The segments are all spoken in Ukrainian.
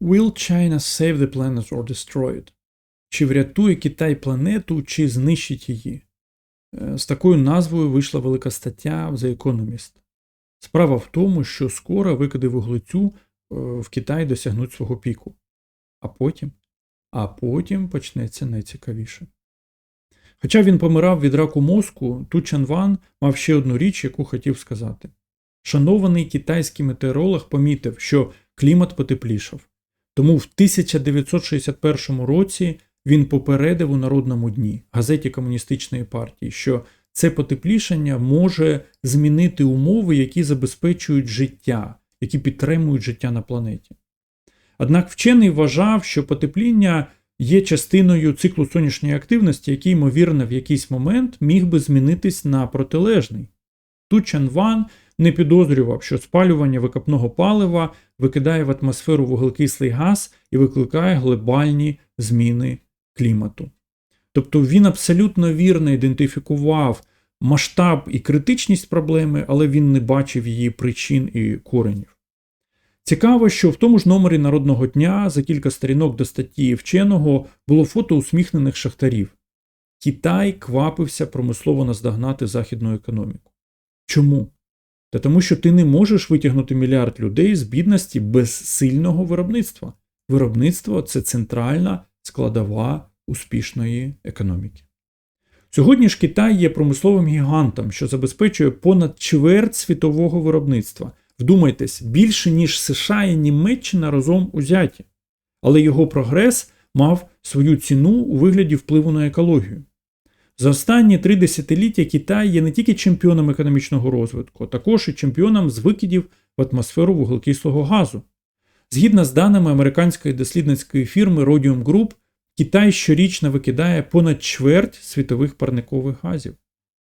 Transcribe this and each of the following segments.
Will China save the planet or destroy it? Чи врятує Китай планету, чи знищить її? Е, З такою назвою вийшла велика стаття в The Economist. Справа в тому, що скоро викиди вуглецю е, в Китаї досягнуть свого піку. А потім, а потім почнеться найцікавіше. Хоча він помирав від раку мозку, Ту Чанван мав ще одну річ, яку хотів сказати. Шанований китайський метеоролог помітив, що клімат потеплішав. Тому в 1961 році він попередив у Народному дні газеті Комуністичної партії, що це потеплішання може змінити умови, які забезпечують життя, які підтримують життя на планеті. Однак вчений вважав, що потепління є частиною циклу сонячної активності, який, ймовірно, в якийсь момент міг би змінитись на протилежний. Тут Чан Ван не підозрював, що спалювання викопного палива викидає в атмосферу вуглекислий газ і викликає глобальні зміни клімату. Тобто він абсолютно вірно ідентифікував масштаб і критичність проблеми, але він не бачив її причин і коренів. Цікаво, що в тому ж номері Народного дня за кілька сторінок до статті вченого було фото усміхнених шахтарів. Китай квапився промислово наздогнати західну економіку. Чому? Та тому, що ти не можеш витягнути мільярд людей з бідності без сильного виробництва. Виробництво це центральна складова успішної економіки. Сьогодні ж Китай є промисловим гігантом, що забезпечує понад чверть світового виробництва. Вдумайтесь, більше ніж США і Німеччина разом узяті. Але його прогрес мав свою ціну у вигляді впливу на екологію. За останні три десятиліття Китай є не тільки чемпіоном економічного розвитку, а також і чемпіоном з викидів в атмосферу вуглекислого газу. Згідно з даними американської дослідницької фірми Rhodium Group, Китай щорічно викидає понад чверть світових парникових газів.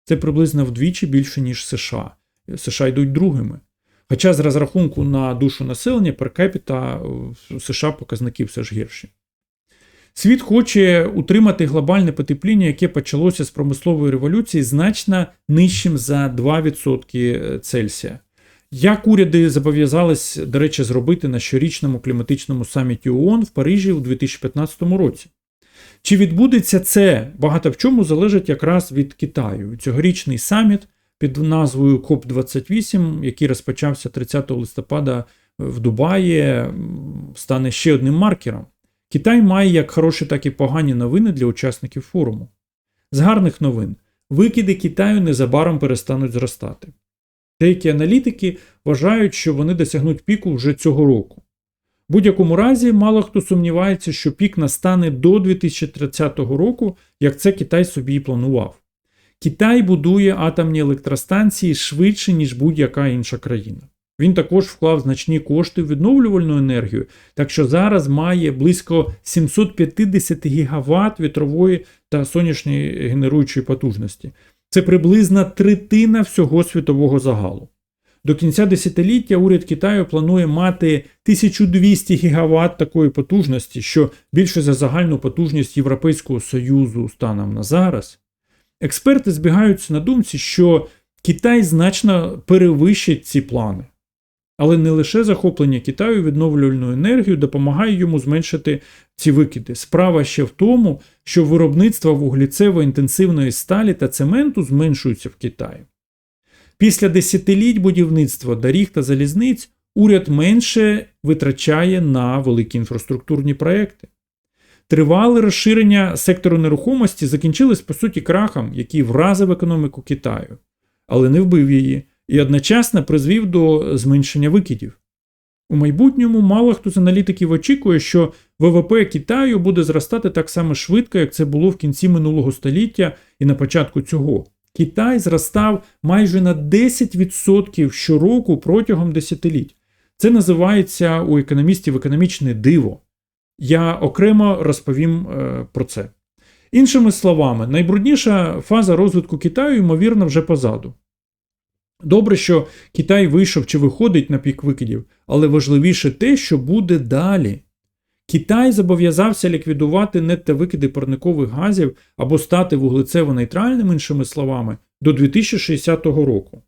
Це приблизно вдвічі більше, ніж США. США йдуть другими. Хоча з розрахунку на душу населення per капіта в США показники все ж гірші. Світ хоче утримати глобальне потепління, яке почалося з промислової революції, значно нижчим за 2% Цельсія. Як уряди зобов'язались, до речі, зробити на щорічному кліматичному саміті ООН в Парижі у 2015 році? Чи відбудеться це багато в чому залежить якраз від Китаю? Цьогорічний саміт під назвою КОП-28, який розпочався 30 листопада в Дубаї, стане ще одним маркером. Китай має як хороші, так і погані новини для учасників форуму. З гарних новин викиди Китаю незабаром перестануть зростати. Деякі аналітики вважають, що вони досягнуть піку вже цього року. В будь-якому разі, мало хто сумнівається, що пік настане до 2030 року, як це Китай собі і планував. Китай будує атомні електростанції швидше, ніж будь-яка інша країна. Він також вклав значні кошти в відновлювальну енергію, так що зараз має близько 750 гігаватт вітрової та сонячної генеруючої потужності. Це приблизно третина всього світового загалу. До кінця десятиліття уряд Китаю планує мати 1200 гігаватт такої потужності, що більше за загальну потужність Європейського Союзу станом на зараз. Експерти збігаються на думці, що Китай значно перевищить ці плани. Але не лише захоплення Китаю відновлювальною енергією допомагає йому зменшити ці викиди. Справа ще в тому, що виробництво вуглецево-інтенсивної сталі та цементу зменшується в Китаї. Після десятиліть будівництва доріг та залізниць уряд менше витрачає на великі інфраструктурні проекти. Тривале розширення сектору нерухомості закінчилось по суті крахом, який вразив економіку Китаю, але не вбив її і одночасно призвів до зменшення викидів. У майбутньому мало хто з аналітиків очікує, що ВВП Китаю буде зростати так само швидко, як це було в кінці минулого століття і на початку цього. Китай зростав майже на 10% щороку протягом десятиліть. Це називається у економістів економічне диво. Я окремо розповім е, про це. Іншими словами, найбрудніша фаза розвитку Китаю, ймовірно, вже позаду. Добре, що Китай вийшов чи виходить на пік викидів, але важливіше те, що буде далі. Китай зобов'язався ліквідувати неттовикиди парникових газів або стати вуглецево-нейтральним, іншими словами, до 2060 року.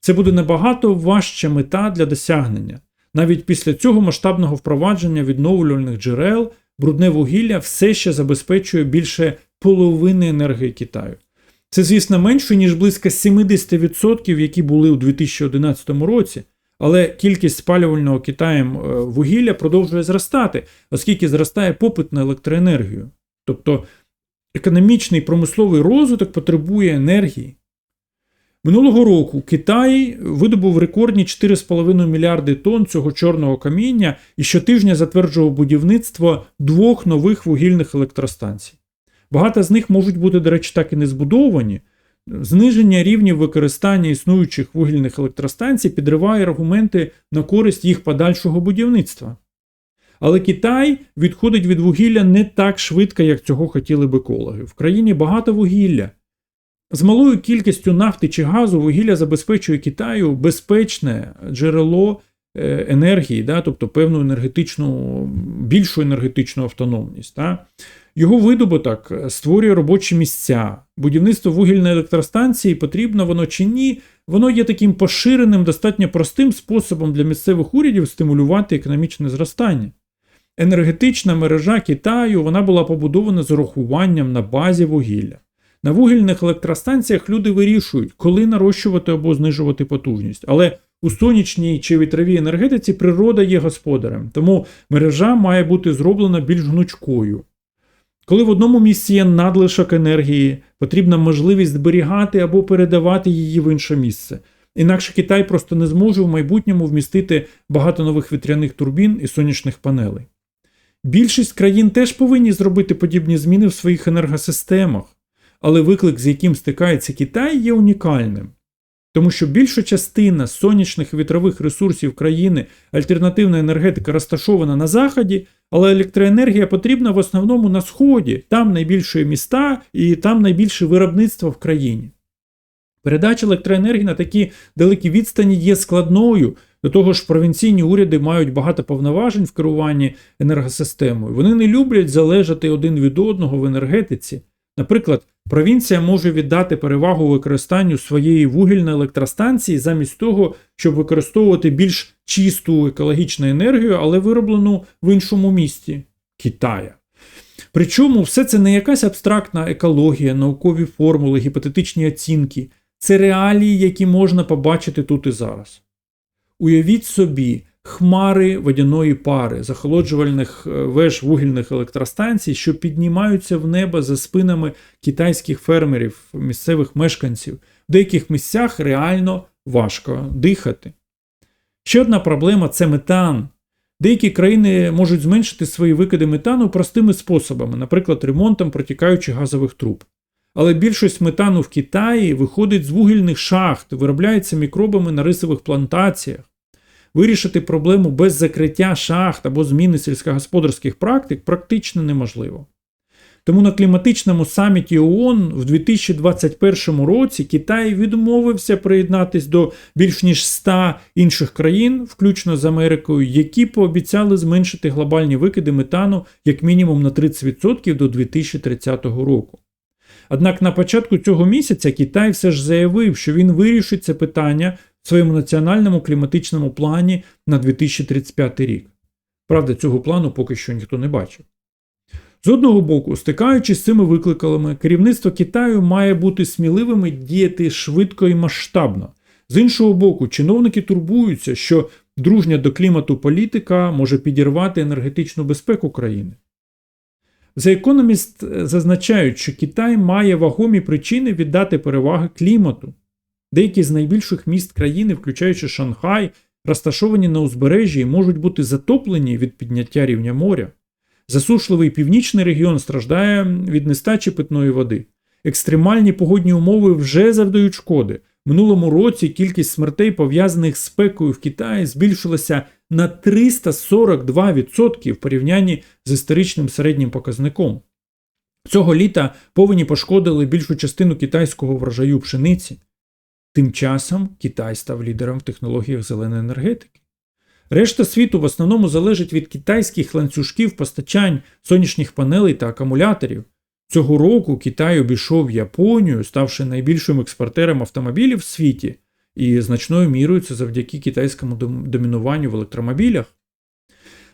Це буде набагато важча мета для досягнення. Навіть після цього масштабного впровадження відновлювальних джерел брудне вугілля все ще забезпечує більше половини енергії Китаю. Це, звісно, менше, ніж близько 70%, які були у 2011 році, але кількість спалювального Китаєм е, вугілля продовжує зростати, оскільки зростає попит на електроенергію. Тобто економічний промисловий розвиток потребує енергії. Минулого року Китай видобув рекордні 4,5 мільярди тонн цього чорного каміння і щотижня затверджував будівництво двох нових вугільних електростанцій. Багато з них можуть бути, до речі, так і не збудовані. Зниження рівнів використання існуючих вугільних електростанцій підриває аргументи на користь їх подальшого будівництва. Але Китай відходить від вугілля не так швидко, як цього хотіли б екологи. В країні багато вугілля. З малою кількістю нафти чи газу вугілля забезпечує Китаю безпечне джерело е, енергії, да, тобто певну енергетичну, більшу енергетичну автономність. Да. Його видобуток створює робочі місця. Будівництво вугільної електростанції потрібно воно чи ні, воно є таким поширеним, достатньо простим способом для місцевих урядів стимулювати економічне зростання. Енергетична мережа Китаю вона була побудована з урахуванням на базі вугілля. На вугільних електростанціях люди вирішують, коли нарощувати або знижувати потужність. Але у сонячній чи вітровій енергетиці природа є господарем, тому мережа має бути зроблена більш гнучкою. Коли в одному місці є надлишок енергії, потрібна можливість зберігати або передавати її в інше місце. Інакше Китай просто не зможе в майбутньому вмістити багато нових вітряних турбін і сонячних панелей. Більшість країн теж повинні зробити подібні зміни в своїх енергосистемах, але виклик, з яким стикається Китай, є унікальним. Тому що більша частина сонячних вітрових ресурсів країни, альтернативна енергетика розташована на заході, але електроенергія потрібна в основному на сході, там найбільше міста і там найбільше виробництво в країні. Передача електроенергії на такі далекі відстані є складною, до того ж, провінційні уряди мають багато повноважень в керуванні енергосистемою. Вони не люблять залежати один від одного в енергетиці. Наприклад, провінція може віддати перевагу використанню своєї вугільної електростанції замість того, щоб використовувати більш чисту екологічну енергію, але вироблену в іншому місті Китая. Причому все це не якась абстрактна екологія, наукові формули, гіпотетичні оцінки, це реалії, які можна побачити тут і зараз. Уявіть собі, хмари водяної пари, захолоджувальних е, веж вугільних електростанцій, що піднімаються в небо за спинами китайських фермерів, місцевих мешканців. В деяких місцях реально важко дихати. Ще одна проблема це метан. Деякі країни можуть зменшити свої викиди метану простими способами, наприклад, ремонтом протікаючих газових труб. Але більшість метану в Китаї виходить з вугільних шахт, виробляється мікробами на рисових плантаціях. Вирішити проблему без закриття шахт або зміни сільськогосподарських практик практично неможливо. Тому на кліматичному саміті ООН в 2021 році Китай відмовився приєднатись до більш ніж 100 інших країн, включно з Америкою, які пообіцяли зменшити глобальні викиди метану як мінімум на 30% до 2030 року. Однак на початку цього місяця Китай все ж заявив, що він вирішить це питання в своєму національному кліматичному плані на 2035 рік. Правда, цього плану поки що ніхто не бачив. З одного боку, стикаючись з цими викликами, керівництво Китаю має бути сміливим і діяти швидко і масштабно. З іншого боку, чиновники турбуються, що дружня до клімату політика може підірвати енергетичну безпеку країни. The Economist зазначають, що Китай має вагомі причини віддати переваги клімату. Деякі з найбільших міст країни, включаючи Шанхай, розташовані на узбережжі і можуть бути затоплені від підняття рівня моря. Засушливий північний регіон страждає від нестачі питної води. Екстремальні погодні умови вже завдають шкоди. Минулому році кількість смертей, пов'язаних з спекою в Китаї, збільшилася на 342% в порівнянні з історичним середнім показником. Цього літа повені пошкодили більшу частину китайського врожаю пшениці. Тим часом Китай став лідером в технологіях зеленої енергетики. Решта світу в основному залежить від китайських ланцюжків постачань сонячних панелей та акумуляторів. Цього року Китай обійшов Японію, ставши найбільшим експортером автомобілів в світі, і значною мірою це завдяки китайському домінуванню в електромобілях.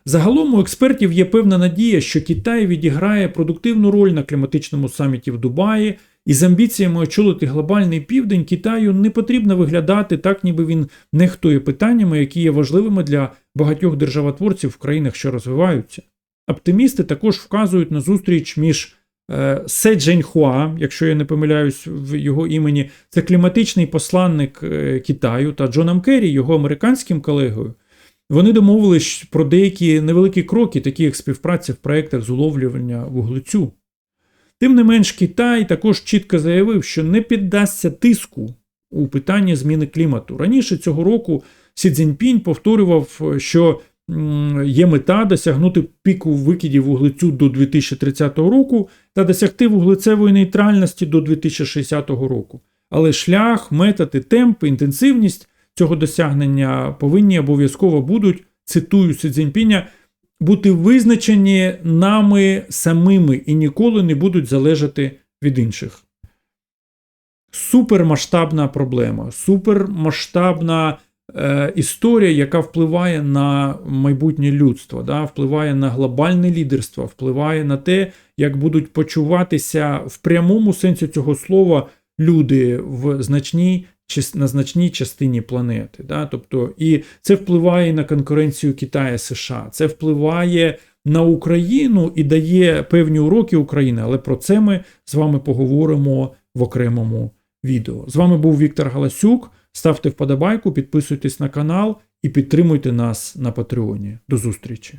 Загалом у експертів є певна надія, що Китай відіграє продуктивну роль на кліматичному саміті в Дубаї, і з амбіціями очолити глобальний південь Китаю не потрібно виглядати так, ніби він нехтує питаннями, які є важливими для багатьох державотворців в країнах, що розвиваються. Оптимісти також вказують на зустріч між е, Се Дженьхуа, якщо я не помиляюсь в його імені, це кліматичний посланник е, Китаю та Джоном Керрі, його американським колегою. Вони домовились про деякі невеликі кроки, такі як співпраця в проєктах з уловлювання вуглецю. Тим не менш, Китай також чітко заявив, що не піддасться тиску у питанні зміни клімату. Раніше цього року Сі Цзіньпінь повторював, що є мета досягнути піку викидів вуглецю до 2030 року та досягти вуглецевої нейтральності до 2060 року. Але шлях, методи, темп, інтенсивність цього досягнення повинні обов'язково будуть, цитую Сі Цзіньпіня, бути визначені нами самими і ніколи не будуть залежати від інших. Супермасштабна проблема, супермасштабна е, історія, яка впливає на майбутнє людство, да, впливає на глобальне лідерство, впливає на те, як будуть почуватися в прямому сенсі цього слова люди в значній на значній частині планети. Да? Тобто, і це впливає на конкуренцію Китаю США, це впливає на Україну і дає певні уроки України, але про це ми з вами поговоримо в окремому відео. З вами був Віктор Галасюк. Ставте вподобайку, підписуйтесь на канал і підтримуйте нас на Патреоні. До зустрічі!